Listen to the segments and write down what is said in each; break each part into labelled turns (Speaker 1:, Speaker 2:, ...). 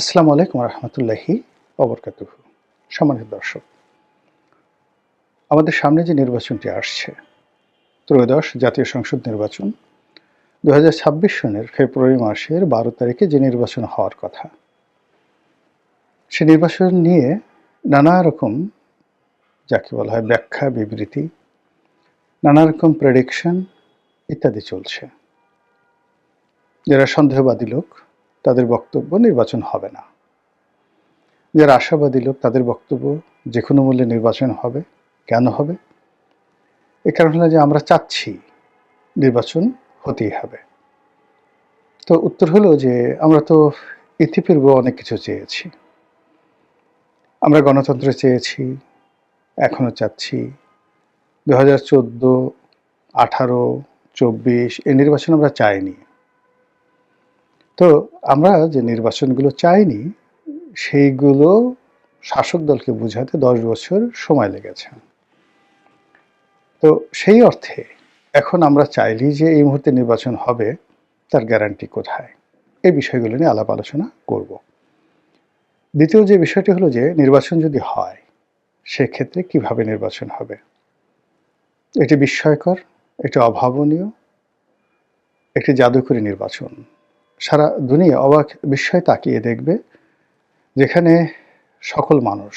Speaker 1: আসসালামু আলাইকুম রহমতুল্লাহি অবরকাতুহ। সম্মানিত দর্শক, আমাদের সামনে যে নির্বাচনটি আসছে, ত্রয়োদশ জাতীয় সংসদ নির্বাচন দু হাজার ছাব্বিশ সনের ফেব্রুয়ারি মাসের বারো তারিখে যে নির্বাচন হওয়ার কথা, সে নির্বাচন নিয়ে নানা রকম, যাকে বলা হয় ব্যাখ্যা, বিবৃতি, নানা রকম প্রেডিকশন ইত্যাদি চলছে। যারা সন্দেহবাদী লোক তাদের বক্তব্য নির্বাচন হবে না। যারা আশাবাদী লোক, তাদের বক্তব্য যে কোনো মূল্যে নির্বাচন হবে। কেন হবে? এ কারণ হলো যে আমরা চাচ্ছি নির্বাচন হতেই হবে। তো উত্তর হলো যে আমরা তো ইতিপূর্বে অনেক কিছু চেয়েছি। আমরা গণতন্ত্র চেয়েছি এখনও চাচ্ছি। দু হাজার চোদ্দ, আঠারো, চব্বিশ এই নির্বাচন আমরা চাইনি। তো আমরা যে নির্বাচনগুলো চাইনি, সেইগুলো শাসক দলকে বুঝাতে দশ বছর সময় লেগেছে। তো সেই অর্থে এখন আমরা চাইলি যে এই মুহূর্তে নির্বাচন হবে, তার গ্যারান্টি কোথায়? এই বিষয়গুলো নিয়ে আলাপ আলোচনা করব। দ্বিতীয় যে বিষয়টি হলো যে, নির্বাচন যদি হয়, সেক্ষেত্রে কীভাবে নির্বাচন হবে? এটি বিস্ময়কর, এটি অভাবনীয় একটি জাদুকরী নির্বাচন। সারা দুনিয়া অবাক বিস্ময় তাকিয়ে দেখবে যেখানে সকল মানুষ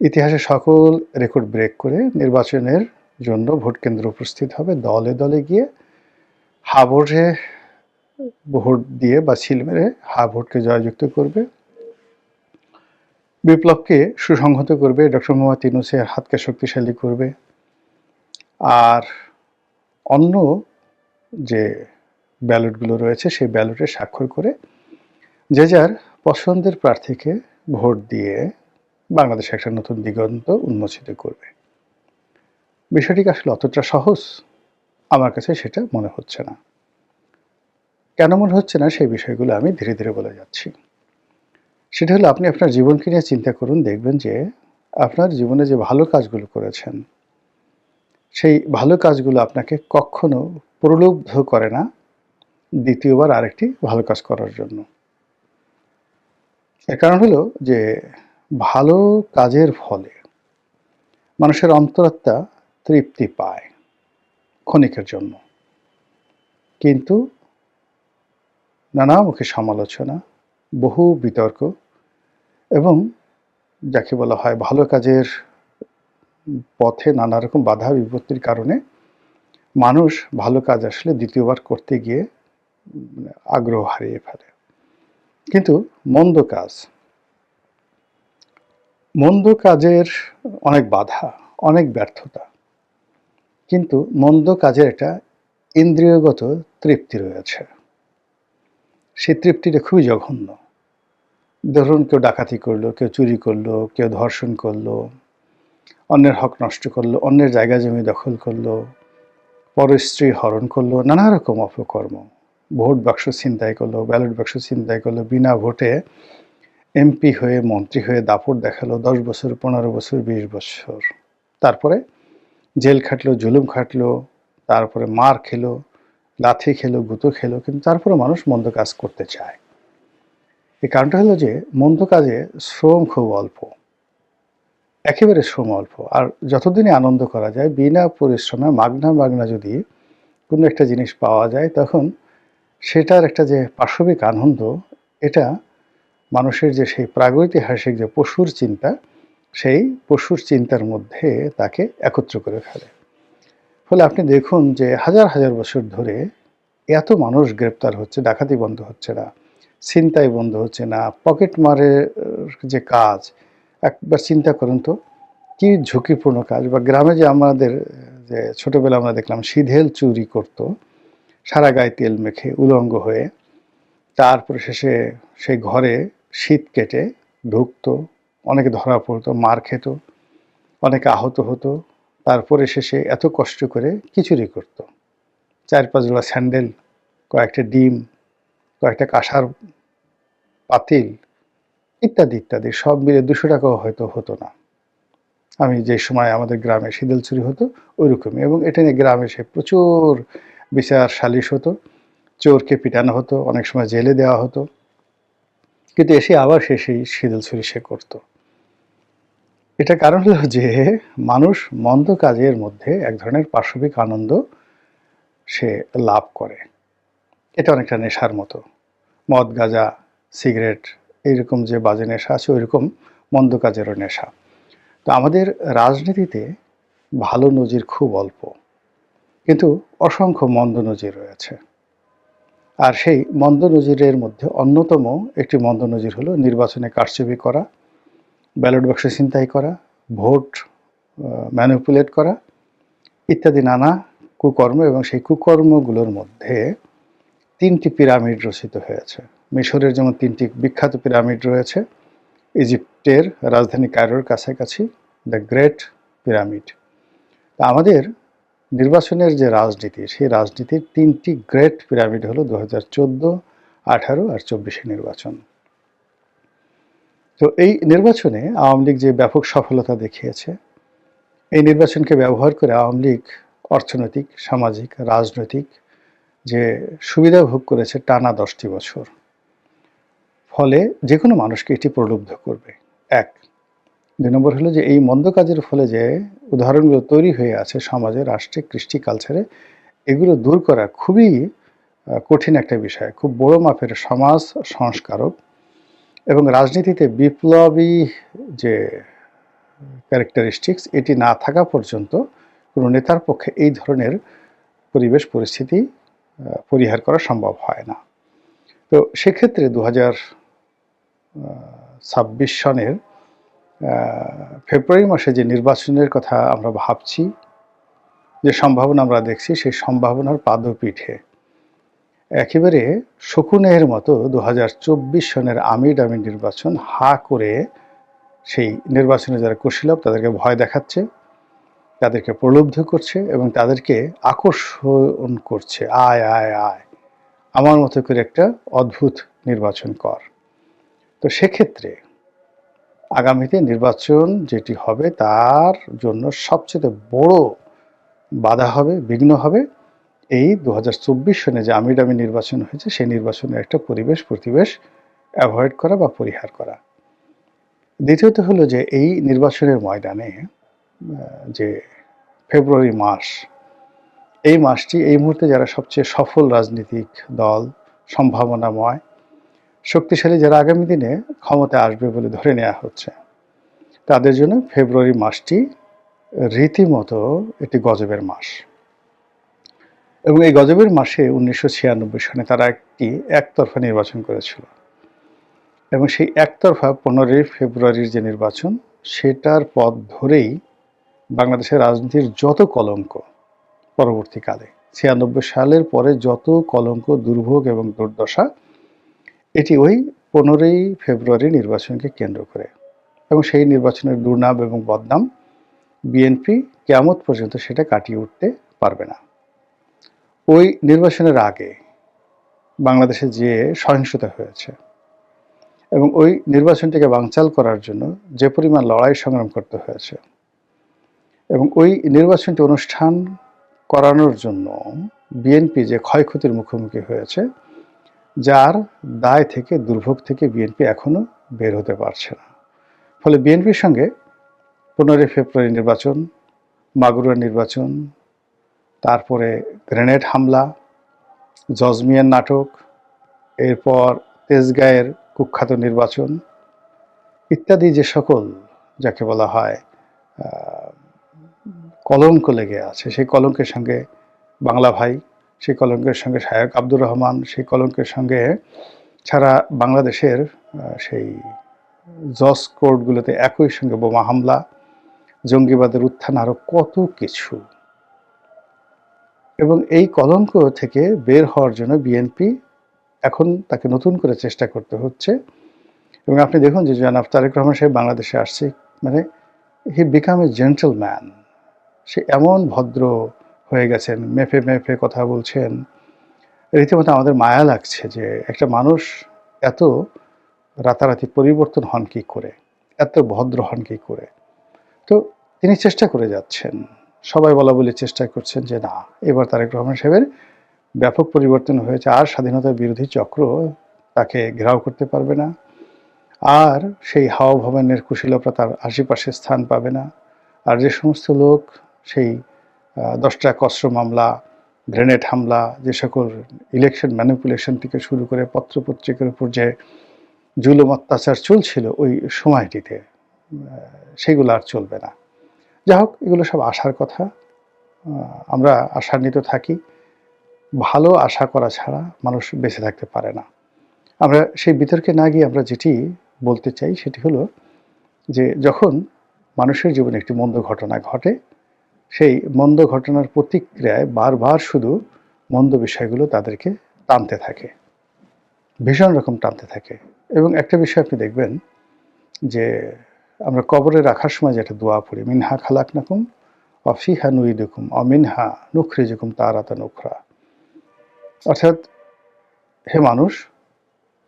Speaker 1: ইতিহাসে সকল রেকর্ড ব্রেক করে নির্বাচনের জন্য ভোট কেন্দ্র উপস্থিত হবে। দলে দলে গিয়ে হা ভোটে ভোট দিয়ে বা ছিল মেরে হা ভোটকে জয়যুক্ত করবে। বিপ্লবকে সুসংহত করবে ডক্টর মোহাম্মদ ইনুসের হাতকে শক্তিশালী করবে। আর অন্য যে ব্যালটগুলো রয়েছে, সেই ব্যালটে স্বাক্ষর করে যে যার পছন্দের প্রার্থীকে ভোট দিয়ে বাংলাদেশ একটা নতুন দিগন্ত উন্মোচিত করবে। বিষয়টি আসলে অতটা সহজ আমার কাছে সেটা মনে হচ্ছে না। কেন মনে হচ্ছে না সেই বিষয়গুলো আমি ধীরে ধীরে বলে যাচ্ছি। সেটা হলো আপনি আপনার জীবনকে নিয়ে চিন্তা করুন, দেখবেন যে আপনার জীবনে যে ভালো কাজগুলো করেছেন, সেই ভালো কাজগুলো আপনাকে কখনো প্রলুব্ধ করে না। দ্বিতীয়বার আরেকটি ভালো কাজ করার জন্য। এর কারণ হলো যে ভালো কাজের ফলে মানুষের অন্তরাত্মা তৃপ্তি পায় ক্ষণিকের জন্য। কিন্তু নানামুখী সমালোচনা, বহু বিতর্ক এবং যাকে বলা হয় ভালো কাজের পথে নানা রকম বাধা বিপত্তির কারণে মানুষ ভালো কাজ আসলে দ্বিতীয়বার করতে গিয়ে আগ্রহ হারিয়ে ফেলে। কিন্তু মন্দ কাজ, মন্দ কাজের অনেক বাধা, অনেক ব্যর্থতা, কিন্তু মন্দ কাজের একটা ইন্দ্রিয়গত তৃপ্তি রয়েছে। সেই তৃপ্তিটা খুবই জঘন্য। ধরুন কেউ ডাকাতি করল, কেউ চুরি করল, কেউ ধর্ষণ করল, অন্যের হক নষ্ট করল, অন্যের জায়গা জমি দখল করল পরস্ত্রী হরণ করল, নানা রকম অপকর্ম। ভোট বাক্স ছিনতাই করল, ব্যালট বাক্স ছিনতাই করল, বিনা ভোটে এমপি হয়ে, মন্ত্রী হয়ে দাপট দেখাল দশ বছর, পনেরো বছর, বিশ বছর। তারপরে জেল খাটলো, জুলুম খাটলো, তারপরে মার খেলো, লাথি খেলো, গুঁতো খেলো, কিন্তু তারপরে মানুষ মন্দ কাজ করতে চায়। এই কারণটা হলো যে, মন্দ কাজে শ্রম খুব অল্প। একেবারে শ্রম অল্প। আর যতদিনই আনন্দ করা যায়, বিনা পরিশ্রমে, মাগনা মাগনা যদি কোনো একটা জিনিস পাওয়া যায়, তখন সেটার একটা যে পাশবিক আনন্দ, এটা মানুষের যে সেই প্রাগৈতিহাসিক যে পশুর চিন্তা, সেই পশুর চিন্তার মধ্যে তাকে একত্র করে ফেলে। ফলে আপনি দেখুন যে হাজার হাজার বছর ধরে এত মানুষ গ্রেপ্তার হচ্ছে, ডাকাতি বন্ধ হচ্ছে না, ছিনতাই বন্ধ হচ্ছে না, পকেট মারের যে কাজ, একবার চিন্তা করুন তো, কি ঝুঁকিপূর্ণ কাজ। বা গ্রামে যে আমাদের যে ছোটবেলা আমরা দেখলাম, সিধেল চুরি করতো সারা গায়ে তেল মেখে উলঙ্গ হয়ে তারপরে শেষে সেই ঘরে শীত কেটে ঢুকতো অনেকে ধরা পড়তো, মার খেত, অনেকে আহত হতো। তারপরে শেষে এত কষ্ট করে খিচুড়ি করত। চার পাঁচ জোড়া স্যান্ডেল, কয়েকটা ডিম, কয়েকটা কাঁসার পাতিল ইত্যাদি ইত্যাদি সব মিলে দুশো টাকাও হয়তো হতো না। আমি যে সময় আমাদের গ্রামে শীতল চুরি হতো, ওইরকমই। এবং এটা নিয়ে গ্রামে সে প্রচুর বিচার সালিশ হতো, চোরকে পিটানো হতো, অনেক সময় জেলে দেওয়া হতো। কিন্তু এসে আবার সে সেই সিঁদুল ছুরি সে করতো। এটা কারণ হলো যে মানুষ মন্দ কাজের মধ্যে এক ধরনের পাশবিক আনন্দ সে লাভ করে। এটা অনেকটা নেশার মতো। মদ, গাঁজা, সিগারেট, এইরকম যে বাজে নেশা আছে, ওইরকম মন্দ কাজেরও নেশা। তো আমাদের রাজনীতিতে ভালো নজির খুব অল্প। কিন্তু অসংখ্য মন্দ নজির রয়েছে। আর সেই মন্দ নজিরের মধ্যে অন্যতম একটি মন্দ নজির হলো নির্বাচনে কারচুপি করা, ব্যালট বাক্সে ছিনতাই করা, ভোট ম্যানিপুলেট করা ইত্যাদি নানা কুকর্ম এবং সেই কুকর্মগুলোর মধ্যে তিনটি পিরামিড রচিত হয়েছে। মিশরের যেমন তিনটি বিখ্যাত পিরামিড রয়েছে, ইজিপ্টের রাজধানী কায়রোর কাছাকাছি, দ্য গ্রেট পিরামিড। তা আমাদের নির্বাচনের যে রাজনীতি, সেই রাজনীতির তিনটি গ্রেট পিরামিড হলো দু হাজার চোদ্দ, আঠারো আর চব্বিশে নির্বাচন। তো এই নির্বাচনে আওয়ামী লীগ যে ব্যাপক সফলতা দেখিয়েছে, এই নির্বাচনকে ব্যবহার করে আওয়ামী লীগ অর্থনৈতিক, সামাজিক, রাজনৈতিক যে সুবিধা ভোগ করেছে টানা দশটি বছর, ফলে যে কোনো মানুষকে এটি প্রলুব্ধ করবে। এক, দুই নম্বর হলো যে এই মন্দ কাজের ফলে যে উদাহরণগুলো তৈরি হয়ে আছে সমাজে, রাষ্ট্রে, কৃষ্টি কালচারে। এগুলো দূর করা খুবই কঠিন একটা বিষয়। খুব বড় মাপের সমাজ সংস্কারক এবং রাজনীতিতে বিপ্লবী যে ক্যারেক্টারিস্টিক্স এটি না থাকা পর্যন্ত কোনো নেতার পক্ষে এই ধরনের পরিবেশ, পরিস্থিতি পরিহার করা সম্ভব হয় না। তো সেক্ষেত্রে দু হাজার ছাব্বিশ সনের ফেব্রুয়ারি মাসে যে নির্বাচনের কথা আমরা ভাবছি, যে সম্ভাবনা আমরা দেখছি, সেই সম্ভাবনার পাদপীঠে একেবারে শকুনের মতো দু হাজার চব্বিশ সনের আমির আমি নির্বাচন হা করে সেই নির্বাচনে যারা কুশীলভ তাদেরকে ভয় দেখাচ্ছে, তাদেরকে প্রলুব্ধ করছে এবং তাদেরকে আকর্ষণ করছে। আয় আয় আয়, আমার মতো করে একটা অদ্ভুত নির্বাচন কর। তো সেক্ষেত্রে আগামীতে নির্বাচন যেটি হবে তার জন্য সবচেয়ে বড় বাধা হবে, বিঘ্ন হবে। এই দু হাজার চব্বিশ সনে যে আমি নির্বাচন হয়েছে, সেই নির্বাচনের একটা পরিবেশ, প্রতিবেশ অ্যাভয়েড করা বা পরিহার করা। দ্বিতীয়ত হলো যে এই নির্বাচনের ময়দানে যে ফেব্রুয়ারি মাস, এই মাসটি এই মুহূর্তে যারা সবচেয়ে সফল রাজনৈতিক দল, সম্ভাবনাময় শক্তিশালী যারা আগামী দিনে ক্ষমতায় আসবে বলে ধরে নেওয়া হচ্ছে, তাদের জন্য ফেব্রুয়ারি মাসটি রীতিমতো একটি গজবের মাস। এবং এই গজবের মাসে উনিশশো সনে তারা একটি একতরফা নির্বাচন করেছিল। এবং সেই একতরফা পনেরোই ফেব্রুয়ারির যে নির্বাচন, সেটার পথ ধরেই বাংলাদেশের রাজনীতির যত কলঙ্ক পরবর্তীকালে, ছিয়ানব্বই সালের পরে যত কলঙ্ক, দুর্ভোগ এবং দুর্দশা এটি ওই পনেরোই ফেব্রুয়ারি নির্বাচনকে কেন্দ্র করে। এবং সেই নির্বাচনের দুর্নাম এবং বদনাম বিএনপি কেমত পর্যন্ত সেটা কাটিয়ে উঠতে পারবে না। ওই নির্বাচনের আগে বাংলাদেশে যে সহিংসতা হয়েছে এবং ওই নির্বাচনটিকে বাংচাল করার জন্য যে পরিমাণ লড়াই সংগ্রাম করতে হয়েছে এবং ওই নির্বাচনটি অনুষ্ঠান করানোর জন্য বিএনপি যে ক্ষয়ক্ষতির মুখোমুখি হয়েছে যার দায় থেকে, দুর্ভোগ থেকে বিএনপি এখনও বের হতে পারছে না। ফলে বিএনপির সঙ্গে পনেরোই ফেব্রুয়ারি নির্বাচন, মাগুরা নির্বাচন, তারপরে গ্রেনেড হামলা জজমিয়ান নাটক, এরপর তেজগাঁয়ের কুখ্যাত নির্বাচন ইত্যাদি যে সকল যাকে বলা হয় কলঙ্ক লেগে আছে, সেই কলঙ্কের সঙ্গে বাংলা ভাই সেই কলঙ্কের সঙ্গে শায়ক আব্দুর রহমান, সেই কলঙ্কের সঙ্গে ছাড়া বাংলাদেশের সেই জজ কোর্টগুলোতে একই সঙ্গে বোমা হামলা, জঙ্গিবাদের উত্থান আরও কত কিছু। এবং এই কলঙ্ক থেকে বের হওয়ার জন্য বিএনপি এখন তাকে নতুন করে চেষ্টা করতে হচ্ছে। এবং আপনি দেখুন যে জনাব তারেক রহমান সাহেব বাংলাদেশে আসছে মানে হি বিকাম এ জেন্টলম্যান। সে এমন ভদ্র হয়ে গেছেন মেফে মেফে কথা বলছেন। রীতিমতো আমাদের মায়া লাগছে যে একটা মানুষ এত রাতারাতি পরিবর্তন হন কি করে? এত ভদ্র হন কি করে? তো তিনি চেষ্টা করে যাচ্ছেন। সবাই বলা বলে চেষ্টা করছেন যে না, এবার তারেক রহমান সাহেবের ব্যাপক পরিবর্তন হয়েছে, আর স্বাধীনতার বিরোধী চক্র তাকে ঘেরাও করতে পারবে না, আর সেই হাওয়া ভবনের কুশীলতা তার আশেপাশে স্থান পাবে না, আর যে সমস্ত লোক সেই দশটা কস্ত্র মামলা, গ্রেনেড হামলা, যে সকল ইলেকশন ম্যানিপুলেশন থেকে শুরু করে পত্রপত্রিকার উপর যে জুলুম অত্যাচার চলছিল ওই সময়টিতে সেগুলো আর চলবে না। যাই হোক, এগুলো সব আশার কথা। আমরা আশান্বিত থাকি। ভালো আশা করা ছাড়া মানুষ বেঁচে থাকতে পারে না। আমরা সেই বিতর্কে না গিয়ে আমরা যেটি বলতে চাই, সেটি হলো যে যখন মানুষের জীবনে একটি মন্দ ঘটনা ঘটে সেই মন্দ ঘটনার প্রতিক্রিয়ায় বারবার শুধু মন্দ বিষয়গুলো তাদেরকে টানতে থাকে, ভীষণ রকম টানতে থাকে। এবং একটা বিষয় আপনি দেখবেন যে আমরা কবরে রাখার সময় যেটা দোয়া পড়ি, মিনহা খালাক নাকুম অফিহা নুইদুকুম অমিনহা নুখরিজুকুম তারাতা নুখরা অর্থাৎ হে মানুষ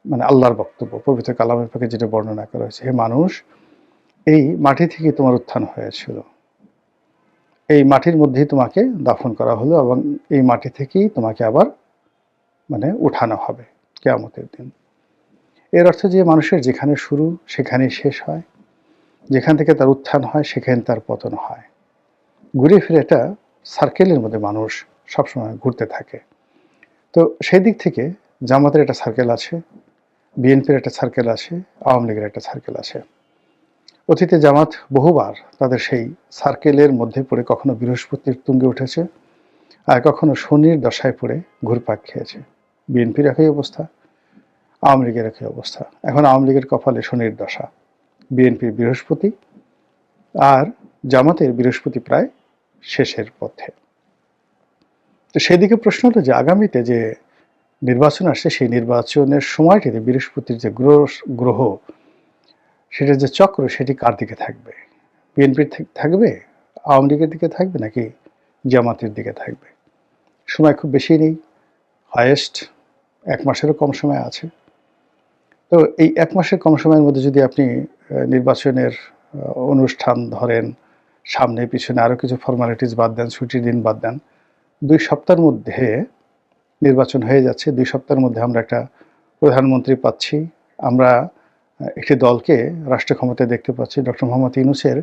Speaker 1: মানে আল্লাহর বক্তব্য, পবিত্র কালামের পাকে যেটা বর্ণনা করা হয়েছে, হে মানুষ, এই মাটি থেকে তোমার উত্থান হয়েছিল। এই মাটির মধ্যেই তোমাকে দাফন করা হলো এবং এই মাটি থেকেই তোমাকে আবার মানে উঠানো হবে কেয়ামতের দিন। এর অর্থ যে মানুষের যেখানে শুরু, সেখানেই শেষ হয়। যেখান থেকে তার উত্থান হয়, সেখানে তার পতন হয়। ঘুরে ফিরে একটা সার্কেলের মধ্যে মানুষ সবসময় ঘুরতে থাকে। তো সেই দিক থেকে জামাতের একটা সার্কেল আছে বিএনপির একটা সার্কেল আছে, আওয়ামী লীগের একটা সার্কেল আছে। অতীতে জামাত বহুবার তাদের সেই সার্কেলের মধ্যে পড়ে কখনো বৃহস্পতির তুঙ্গে উঠেছে আর কখনো শনির দশায় পড়ে ঘুরপাক খেয়েছে। বিএনপির একই অবস্থা, আওয়ামী লীগের একই অবস্থা। এখন আওয়ামী লীগের কপালে শনির দশা, বিএনপির বৃহস্পতি আর জামাতের বৃহস্পতি প্রায় শেষের পথে। তো সেদিকে প্রশ্ন হলো যে আগামীতে যে নির্বাচন আসছে, সেই নির্বাচনের সময়টিতে বৃহস্পতির যে গ্রহ গ্রহ সেটা যে চক্র, সেটি কার দিকে থাকবে? বিএনপির থাকবে? আওয়ামী লীগের দিকে থাকবে নাকি জামাতের দিকে থাকবে? সময় খুব বেশি নেই। হায়েস্ট এক মাসেরও কম সময় আছে। তো এই এক মাসের কম সময়ের মধ্যে যদি আপনি নির্বাচনের অনুষ্ঠান ধরেন, সামনে, পিছনে আরও কিছু ফর্মালিটিস বাদ দেন, ছুটির দিন বাদ দেন, দুই সপ্তাহের মধ্যে নির্বাচন হয়ে যাচ্ছে। দুই সপ্তাহের মধ্যে আমরা একটা প্রধানমন্ত্রী পাচ্ছি। আমরা একটি দলকে রাষ্ট্র ক্ষমতায় দেখতে পাচ্ছি। ডক্টর মোহাম্মদ ইউনুসের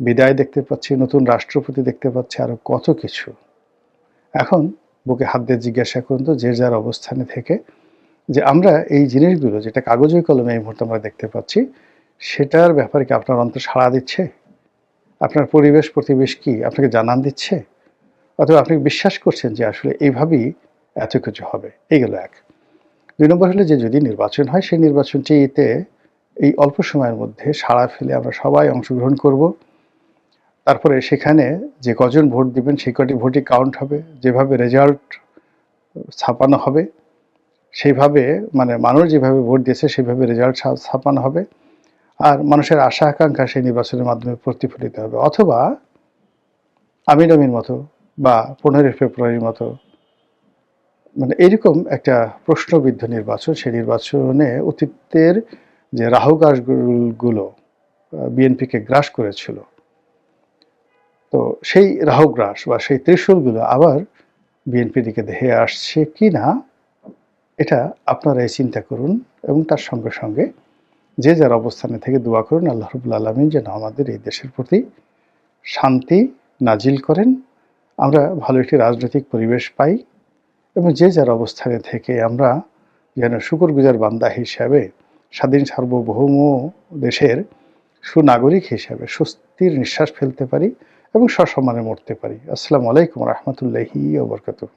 Speaker 1: বিদায় দেখতে পাচ্ছি, নতুন রাষ্ট্রপতি দেখতে পাচ্ছি আরও কত কিছু। এখন বুকে হাত দিয়ে জিজ্ঞাসা করুন তো, যে যার অবস্থানে থেকে, যে আমরা এই জিনিসগুলো, যেটা কাগজে কলমে এই মুহূর্তে আমরা দেখতে পাচ্ছি, সেটার ব্যাপারে কি আপনার অন্তর সাড়া দিচ্ছে? আপনার পরিবেশ প্রতিবেশ কি আপনাকে জানান দিচ্ছে? অথবা আপনি বিশ্বাস করছেন যে আসলে এইভাবেই এত কিছু হবে? এই গেল এক। দুই নম্বর হলে যে যদি নির্বাচন হয়, সেই নির্বাচনটিতে এই অল্প সময়ের মধ্যে সাড়া ফেলে আমরা সবাই অংশগ্রহণ করব। তারপরে সেখানে যে কজন ভোট দিবেন, সেই কটি ভোটই কাউন্ট হবে। যেভাবে রেজাল্ট ছাপানো হবে সেইভাবে মানে মানুষ যেভাবে ভোট দিয়েছে, সেভাবে রেজাল্ট ছাপানো হবে। আর মানুষের আশা আকাঙ্ক্ষা সেই নির্বাচনের মাধ্যমে প্রতিফলিত হবে। অথবা আমির মতো বা পনেরোই ফেব্রুয়ারির মতো মানে এরকম একটা প্রশ্নবিদ্ধ নির্বাচন, সেই নির্বাচনে অতীতের যে রাহু রাহুগ্রাসগুলো বিএনপিকে গ্রাস করেছিল। তো সেই রাহুগ্রাস বা সেই ত্রিশূলগুলো আবার বিএনপির দিকে ধেয়ে আসছে কি না, এটা আপনারাই চিন্তা করুন এবং তার সঙ্গে সঙ্গে যে যার অবস্থানে থেকে দোয়া করুন, আল্লাহ রবুল্লা আলমিন যেন আমাদের এই দেশের প্রতি শান্তি নাজিল করেন। আমরা ভালো একটি রাজনৈতিক পরিবেশ পাই এবং যে যার অবস্থানে থেকে আমরা যেন শুকরগুজার বান্দা হিসাবে স্বাধীন সার্বভৌম দেশের সুনাগরিক হিসাবে স্বস্তির নিঃশ্বাস ফেলতে পারি এবং সসম্মানে মরতে পারি। আসসালামু আলাইকুম রহমতুল্লাহি ওবরকাতুহ